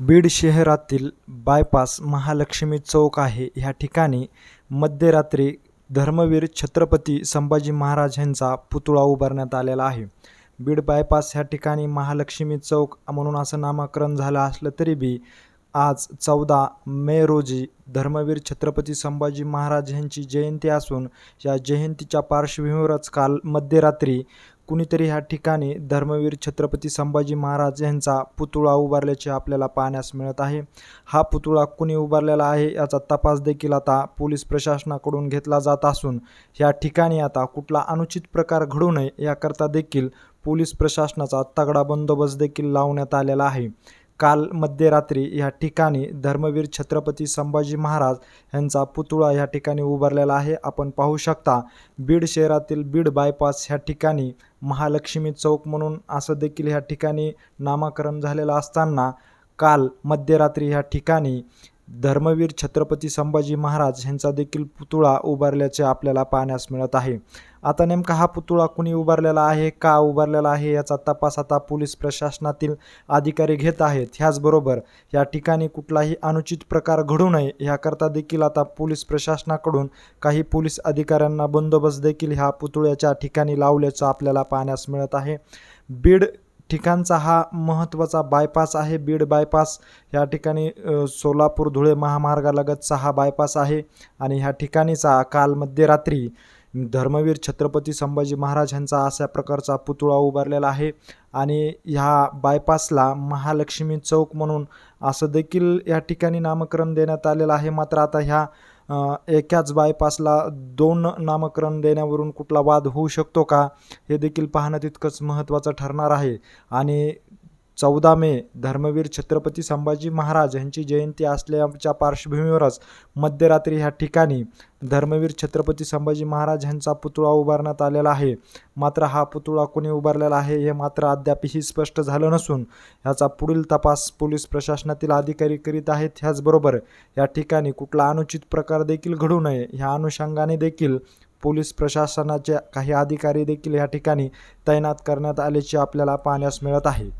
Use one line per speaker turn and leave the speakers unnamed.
बीड शहरातील बायपास महालक्ष्मी चौक आहे. ह्या ठिकाणी मध्यरात्री धर्मवीर छत्रपती संभाजी महाराज यांचा पुतळा उभारण्यात आलेला आहे. बीड बायपास ह्या ठिकाणी महालक्ष्मी चौक म्हणून असं नामकरण झालं असलं तरी बी आज चौदा मे रोजी धर्मवीर छत्रपती संभाजी महाराज यांची जयंती असून या जयंतीच्या पार्श्वभूमीवरच काल मध्यरात्री कुणीतरी ह्या ठिकाणी धर्मवीर छत्रपती संभाजी महाराज यांचा पुतळा उभारल्याचे आपल्याला पाहण्यास मिळत आहे. हा पुतळा कुणी उभारलेला आहे याचा तपास देखील आता पोलीस प्रशासनाकडून घेतला जात असून या ठिकाणी आता कुठला अनुचित प्रकार घडू नये याकरता देखील पोलीस प्रशासनाचा तगडा बंदोबस्त देखील लावण्यात आलेला आहे. काल मध्यरात्री या ठिकाणी धर्मवीर छत्रपती संभाजी महाराज यांचा पुतळा या ठिकाणी उभारलेला आहे. आपण पाहू शकता बीड शहरातील बीड बायपास ह्या ठिकाणी महालक्ष्मी चौक म्हणून असं देखील ह्या ठिकाणी नामकरण झालेलं असताना काल मध्यरात्री ह्या ठिकाणी धर्मवीर छत्रपती संभाजी महाराज यांचा देखील पुतळा उभारल्याचे आपल्याला पाहण्यास मिळत आहे. आता नेमका हा पुतळा कुणी उभारलेला आहे का उभारलेला आहे याचा तपास आता पोलीस प्रशासनातील अधिकारी घेत आहेत. ह्याचबरोबर या ठिकाणी कुठलाही अनुचित प्रकार घडू नये ह्याकरता देखील आता पोलीस प्रशासनाकडून काही पोलीस अधिकाऱ्यांना बंदोबस्त देखील ह्या पुतळ्याच्या ठिकाणी लावल्याचं आपल्याला पाहण्यास मिळत आहे. बीड ठिकाणचा हा महत्त्वाचा बायपास आहे. बीड बायपास या ठिकाणी सोलापूर धुळे महामार्गालगतचा हा बायपास आहे आणि ह्या ठिकाणीचा काल मध्यरात्री धर्मवीर छत्रपती संभाजी महाराज यांचा अशा प्रकारचा पुतळा उभारलेला आहे. आणि ह्या बायपासला महालक्ष्मी चौक म्हणून असं देखील या ठिकाणी नामकरण देण्यात आलेलं आहे. मात्र आता ह्या एकाच बायपासला दोन नामकरण देण्यावरून कुठला वाद होऊ शकतो का हे देखील पाहणं तितकंच महत्त्वाचं ठरणार आहे. आणि चौदा मे धर्मवीर छत्रपती संभाजी महाराज यांची जयंती असल्याच्या पार्श्वभूमीवरच मध्यरात्री ह्या ठिकाणी धर्मवीर छत्रपती संभाजी महाराज यांचा पुतळा उभारण्यात आलेला आहे. मात्र हा पुतळा कोणी उभारलेला आहे हे मात्र अद्यापही स्पष्ट झालं नसून ह्याचा पुढील तपास पोलीस प्रशासनातील अधिकारी करीत आहेत. ह्याचबरोबर या ठिकाणी कुठला अनुचित प्रकार देखील घडू नये ह्या अनुषंगाने देखील पोलीस प्रशासनाचे काही अधिकारी देखील या ठिकाणी तैनात करण्यात आल्याचे आपल्याला पाहण्यास मिळत आहे.